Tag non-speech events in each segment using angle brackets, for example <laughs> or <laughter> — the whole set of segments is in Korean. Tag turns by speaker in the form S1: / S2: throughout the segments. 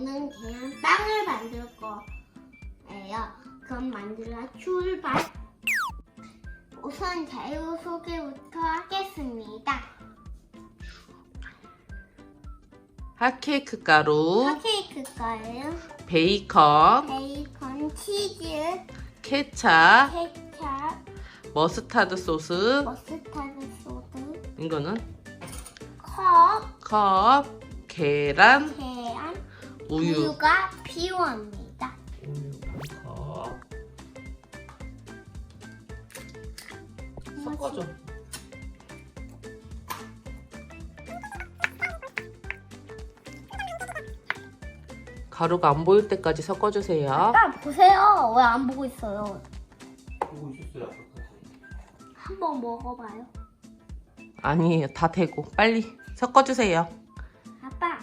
S1: 오늘 그냥 빵을 만들 거예요. 그럼 만들어 출발. 우선 재료 소개부터 하겠습니다.
S2: 핫케이크 가루,
S1: 핫케이크 거예요.
S2: 베이컨,
S1: 베이컨, 치즈,
S2: 케찹,
S1: 케찹,
S2: 머스타드 소스,
S1: 머스타드 소스,
S2: 이거는
S1: 컵,
S2: 컵, 계란,
S1: 계란,
S2: 우유.
S1: 우유가 필요합니다.
S2: 우유 반 컵. 섞어줘. 가루가 안 보일 때까지 섞어주세요.
S1: 아빠 보세요. 왜 안 보고 있어요?
S2: 보고 있었어요.
S1: 한번 먹어봐요.
S2: 아니에요. 다 되고 빨리 섞어주세요.
S1: 아빠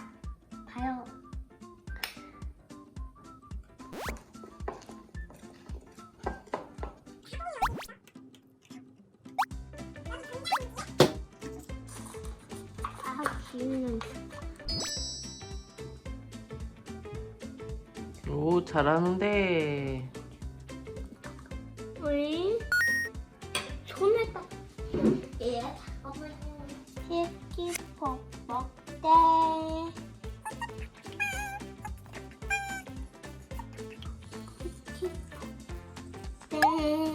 S1: 아 기는
S2: 오 잘하는데.
S1: 우리 손에 딱얘 잠깐만요. 치키폭 먹대. 네.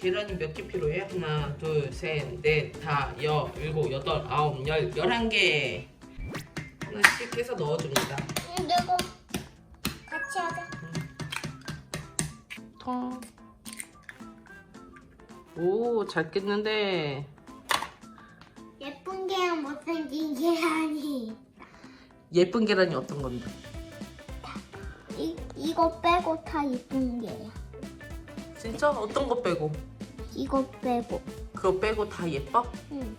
S2: 계란이 몇 개 필요해? 하나, 둘, 셋, 넷, 다, 여, 일곱, 여덟, 아홉, 열, 열한 개. 하나씩 해서 넣어줍니다.
S1: 내가 같이 하자.
S2: 통. 오, 잘 깼는데.
S1: 예쁜 게랑 못생긴 계란이
S2: 예쁜 계란이 어떤 건데?
S1: 이, 이거 빼고 다 예쁜 게야.
S2: 진짜? 어떤 거 빼고?
S1: 이거 빼고.
S2: 그거 빼고 다 예뻐?
S1: 응.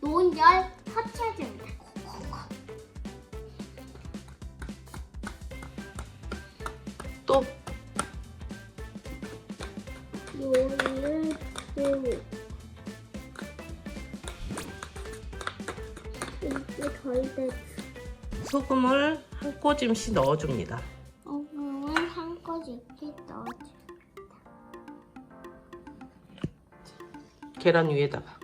S1: 논열 돼.
S2: 또
S1: 요리를 빼고. 이게 덜 됐어.
S2: 소금을 한 꼬집씩 넣어줍니다.
S1: 넣어줘.
S2: 계란 위에다가.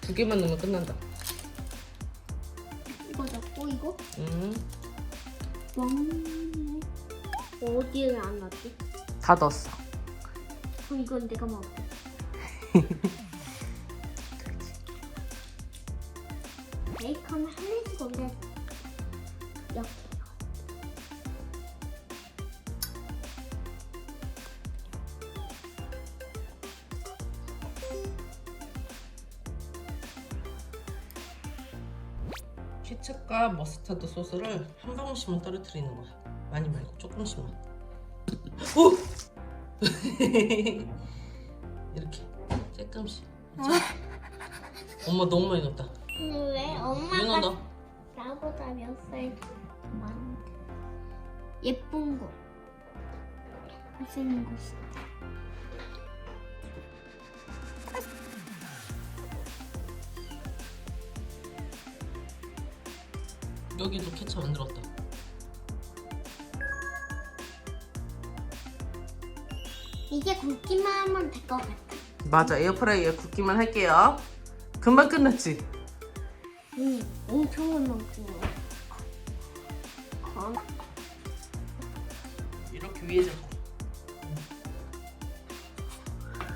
S2: 두 개만 넣으면 끝난다.
S1: 이거 넣고 이거
S2: 음,
S1: 왕 어디에 안 넣지?
S2: 다 넣었어.
S1: 그럼 이건 내가 먹을게. 베이컨 하나씩 올려. 이렇게.
S2: 케첩과 머스타드 소스를 한 방울씩만 떨어뜨리는 거야. 많이 말고 조금씩만. 오! <laughs> 이렇게 조금씩. 엄마 너무 많이 넣었다.
S1: 근데 왜
S2: 윤아
S1: 엄마가
S2: 너.
S1: 나보다 몇 살 많은데? 예쁜 거. 잘생긴 거 있어.
S2: 여기도 케첩 안 들었다.
S1: 굵기만 하면 될 것 같아.
S2: 맞아 에어프라이어에 굽기만 할게요. 금방 끝났지?
S1: 응, 엄청난 만큼. 건
S2: 이렇게 위에 잡고.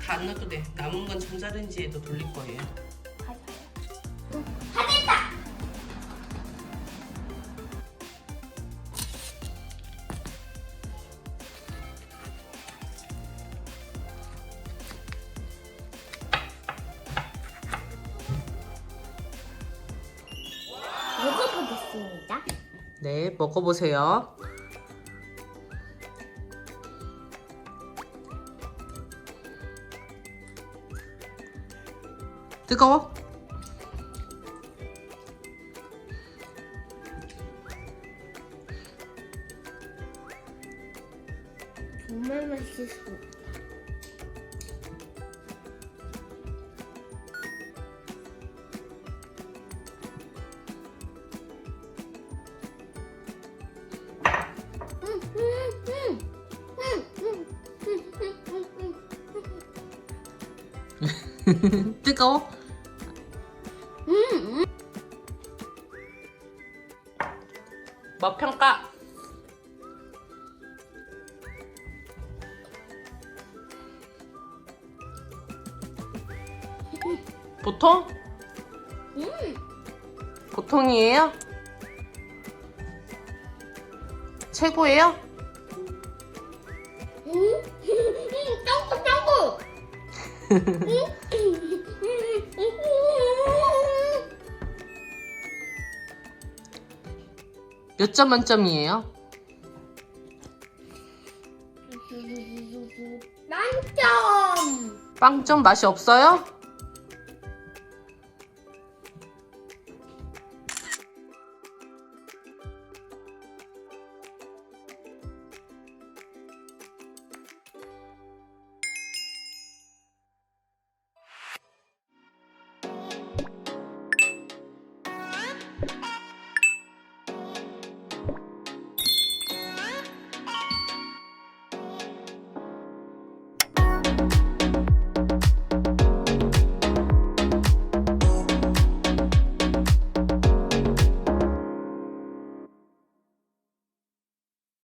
S2: 다 안 넣어도 돼. 남은 건 전자레인지에도 돌릴 거예요. 네, 먹어보세요. 뜨거워?
S1: 정말 맛있어. <laughs>
S2: 뜨거워?
S1: 음, 음.
S2: 맛 평가. 보통?
S1: 음.
S2: 보통이에요? 최고예요?
S1: 음, <laughs> 짱구 짱구. <laughs>
S2: 몇 점 만점이에요?
S1: 만점.
S2: 빵점 맛이 없어요?